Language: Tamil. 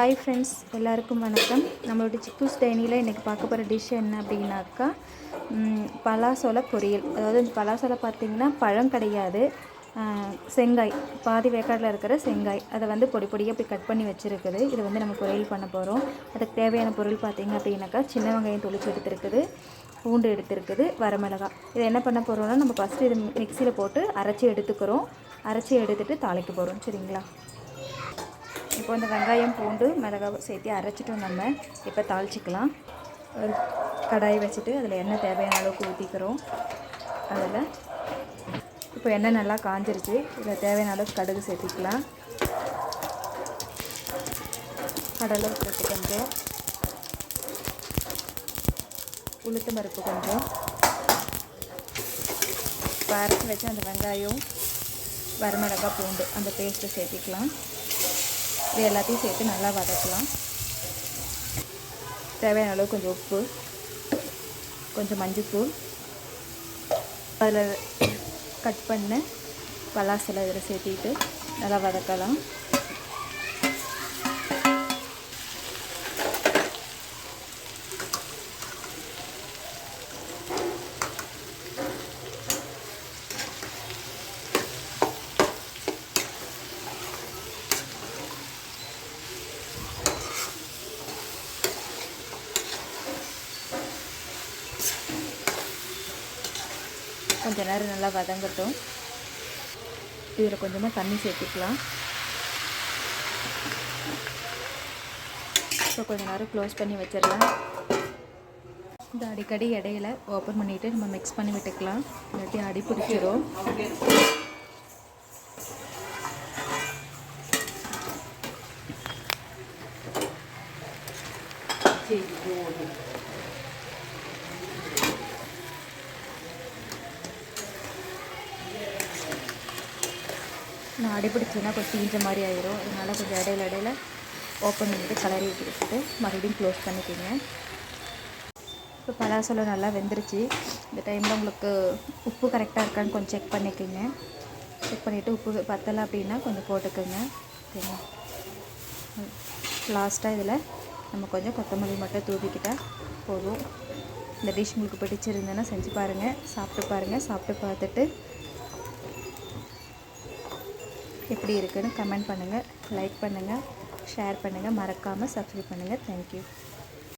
ஹாய் ஃப்ரெண்ட்ஸ் எல்லாருக்கும் வணக்கம். நம்மளோட சிக்கூஸ் டைனியில் இன்றைக்கி பார்க்க போகிற டிஷ் என்ன அப்படின்னாக்கா ம், பலாசோல பொரியல். அதாவது இந்த பலாசோல பார்த்திங்கன்னா பழம் கிடையாது. செங்காய் பாதி வேக்காட்டில் இருக்கிற செங்காய். அதை வந்து பொடி பொடியாக போய் கட் பண்ணி வச்சுருக்குது. இது வந்து நம்ம பொரியல் பண்ண போகிறோம் அதுக்கு தேவையான பொருள் பார்த்திங்க அப்படின்னாக்கா சின்ன வெங்காயம் தொளிச்சு எடுத்துருக்குது. பூண்டு எடுத்துருக்குது. வரமிளகாய் இதை என்ன பண்ண போகிறோம்னா நம்ம ஃபஸ்ட்டு இது மிக்சியில் போட்டு அரைச்சி எடுத்துக்கிறோம். அரைச்சி எடுத்துகிட்டு தாளிக்க போகிறோம் சரிங்களா? இப்போ இந்த வெங்காயம் பூண்டு மிளகாய் சேர்த்து அரைச்சிட்டோம் நம்ம. இப்போ தாளிச்சிக்கலாம். ஒரு கடாய் வச்சுட்டு அதில் எண்ணெய் தேவையான அளவுக்கு ஊற்றிக்கிறோம் அதில் இப்போ எண்ணெய் நல்லா காஞ்சிருச்சு. இதில் தேவையான அளவுக்கு கடுகு சேர்த்திக்கலாம். கடலை போட்டு கொஞ்சம். உளுத்து பருப்பு கொஞ்சம். இப்போ அரைச்சி வச்ச அந்த வெங்காயம் வரமிளகாய் பூண்டு அந்த பேஸ்ட்டை சேர்த்திக்கலாம். இது எல்லாத்தையும் சேர்த்து நல்லா வதக்கலாம். தேவையான அளவு கொஞ்சம் உப்பு கொஞ்சம் மஞ்சள்தூள் அதில் கட் பண்ண பலாசலை இதில் சேர்த்திட்டு நல்லா வதக்கலாம். கொஞ்ச நேரம் நல்லா வதங்கட்டும். இதில் கொஞ்சமாக தண்ணி சேர்த்துக்கலாம். ஸோ கொஞ்சம் நேரம் க்ளோஸ் பண்ணி வச்சிடலாம். இந்த அடிக்கடி இடையில ஓப்பன் பண்ணிவிட்டு நம்ம மிக்ஸ் பண்ணி விட்டுக்கலாம். இல்லாட்டி அடி பிடிச்சிரும். நான் அடிபிடிச்சேன்னா கொஞ்சம் தீஞ்ச மாதிரி ஆயிரும். அதனால் கொஞ்சம் இடையில இடையில ஓப்பன் பண்ணிவிட்டு கலரி விட்டுட்டு மறுபடியும் க்ளோஸ் பண்ணிக்கோங்க. இப்போ பலாசலம் நல்லா வெந்துருச்சு. இந்த டைமில் உங்களுக்கு உப்பு கரெக்டாக இருக்கான்னு கொஞ்சம் செக் பண்ணிக்கோங்க. செக் பண்ணிவிட்டு உப்பு பத்தலை அப்படின்னா கொஞ்சம் போட்டுக்கோங்க. ஓகேங்களா லாஸ்ட்டாக இதில் நம்ம கொஞ்சம் கொத்தமல்லி மட்டும் தூவிக்கிட்டால் போதும். இந்த டிஷ் உங்களுக்கு பிடிச்சிருந்தேன்னா செஞ்சு பாருங்கள் சாப்பிட்டு பாருங்கள் சாப்பிட்டு பார்த்துட்டு எப்படி இருக்குதுன்னு கமெண்ட் பண்ணுங்கள் லைக் பண்ணுங்கள் ஷேர் பண்ணுங்கள் மறக்காமல் சப்ஸ்கிரைப் பண்ணுங்கள் தேங்க்யூ